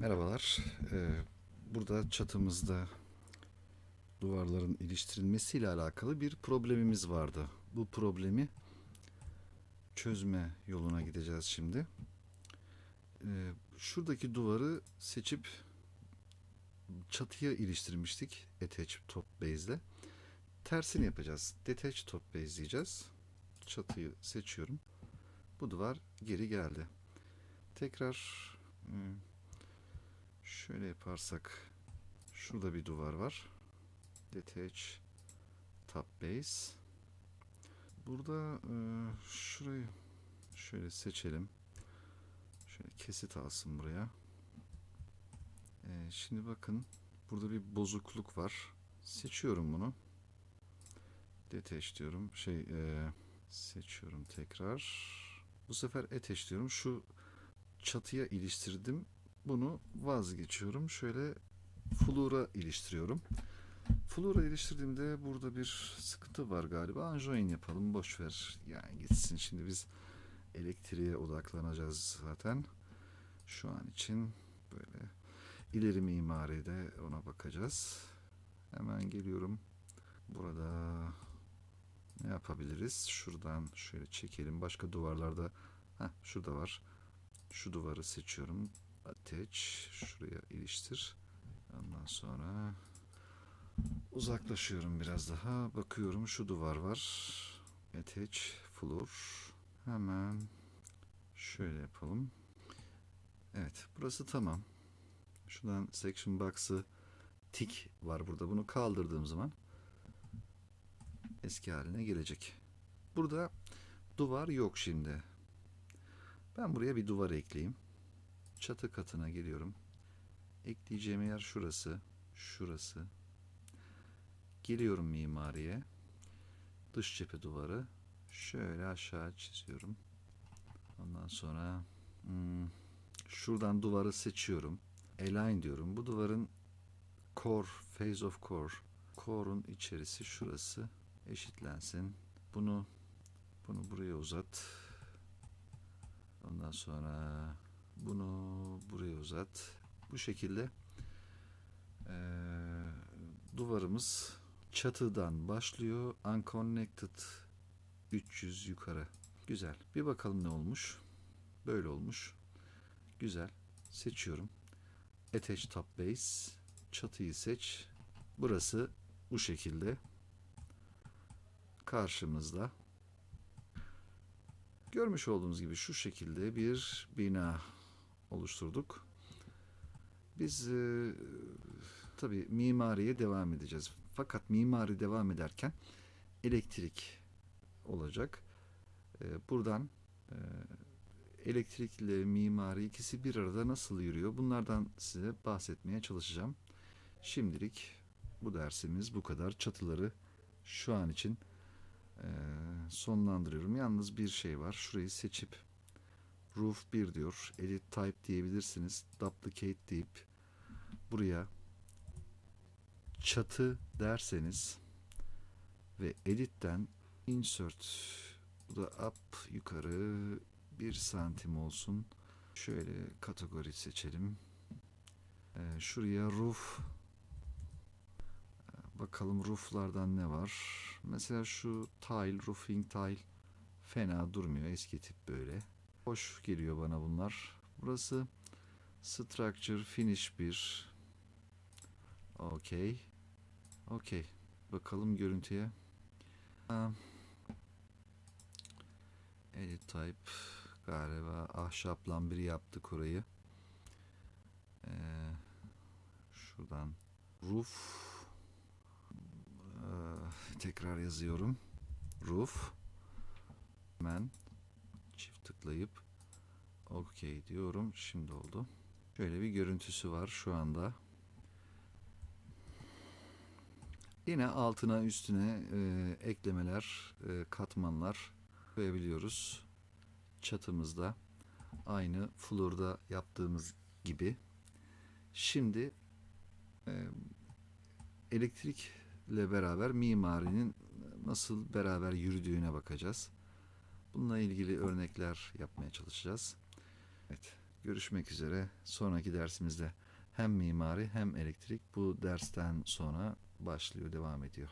Merhabalar. Ee, burada çatımızda duvarların iliştirilmesiyle alakalı bir problemimiz vardı. Bu problemi çözme yoluna gideceğiz şimdi. Ee, şuradaki duvarı seçip çatıya iliştirmiştik attach top base ile. Tersini yapacağız. Detach top base. Çatıyı seçiyorum. Bu duvar geri geldi. Tekrar hmm, Şöyle yaparsak şurada bir duvar var. Detach top base. Burada e, şurayı şöyle seçelim. Şöyle kesit alsın buraya. E, şimdi bakın burada bir bozukluk var. Seçiyorum bunu. Detach diyorum. Şey e, seçiyorum tekrar. Bu sefer attach diyorum. Şu çatıya iliştirdim bunu vazgeçiyorum. Şöyle Flura iliştiriyorum. Flura iliştirdiğimde burada bir sıkıntı var galiba. Anjoin yapalım. Boş ver. Yani gitsin. Şimdi biz elektriğe odaklanacağız zaten. Şu an için böyle ileri mimaride ona bakacağız. Hemen geliyorum. Burada ne yapabiliriz? Şuradan şöyle çekelim. Başka duvarlarda Heh, şurada var. Şu duvarı seçiyorum attach şuraya iliştir. Ondan sonra uzaklaşıyorum biraz daha. Bakıyorum şu duvar var. Attach floor. Hemen şöyle yapalım. Evet burası tamam. Şuradan section box'ı tik var burada. Bunu kaldırdığım zaman eski haline gelecek. Burada duvar yok şimdi. Ben buraya bir duvar ekleyeyim çatı katına geliyorum. Ekleyeceğim yer şurası. Şurası. Geliyorum mimariye. Dış cephe duvarı. Şöyle aşağı çiziyorum. Ondan sonra hmm, şuradan duvarı seçiyorum. Align diyorum. Bu duvarın core, phase of core. Core'un içerisi şurası. Eşitlensin. Bunu bunu buraya uzat. Ondan sonra bunu buraya uzat. Bu şekilde e, duvarımız çatıdan başlıyor. Unconnected 300 yukarı. Güzel. Bir bakalım ne olmuş. Böyle olmuş. Güzel. Seçiyorum. Attach top base. Çatıyı seç. Burası bu şekilde. Karşımızda. Görmüş olduğunuz gibi şu şekilde bir bina oluşturduk. Biz e, tabi mimariye devam edeceğiz. Fakat mimari devam ederken elektrik olacak. E, buradan e, elektrikle mimari ikisi bir arada nasıl yürüyor? Bunlardan size bahsetmeye çalışacağım. Şimdilik bu dersimiz bu kadar. Çatıları şu an için e, sonlandırıyorum. Yalnız bir şey var. Şurayı seçip roof 1 diyor. Edit type diyebilirsiniz. Duplicate deyip buraya çatı derseniz ve editten insert bu da up yukarı bir santim olsun. Şöyle kategori seçelim. Ee, şuraya roof bakalım rooflardan ne var. Mesela şu tile, roofing tile fena durmuyor. Eski tip böyle. Hoş geliyor bana bunlar. Burası structure finish 1. Okey. Okey. Bakalım görüntüye. Edit type galiba ahşap lambiri yaptık orayı. Ee, şuradan roof ee, tekrar yazıyorum. Roof hemen çift tıklayıp OK diyorum. Şimdi oldu. Şöyle bir görüntüsü var şu anda. Yine altına üstüne e, eklemeler, e, katmanlar koyabiliyoruz. Çatımızda aynı florda yaptığımız gibi. Şimdi e, elektrikle beraber mimarinin nasıl beraber yürüdüğüne bakacağız. Bununla ilgili örnekler yapmaya çalışacağız. Evet, Görüşmek üzere. Sonraki dersimizde hem mimari hem elektrik bu dersten sonra başlıyor, devam ediyor.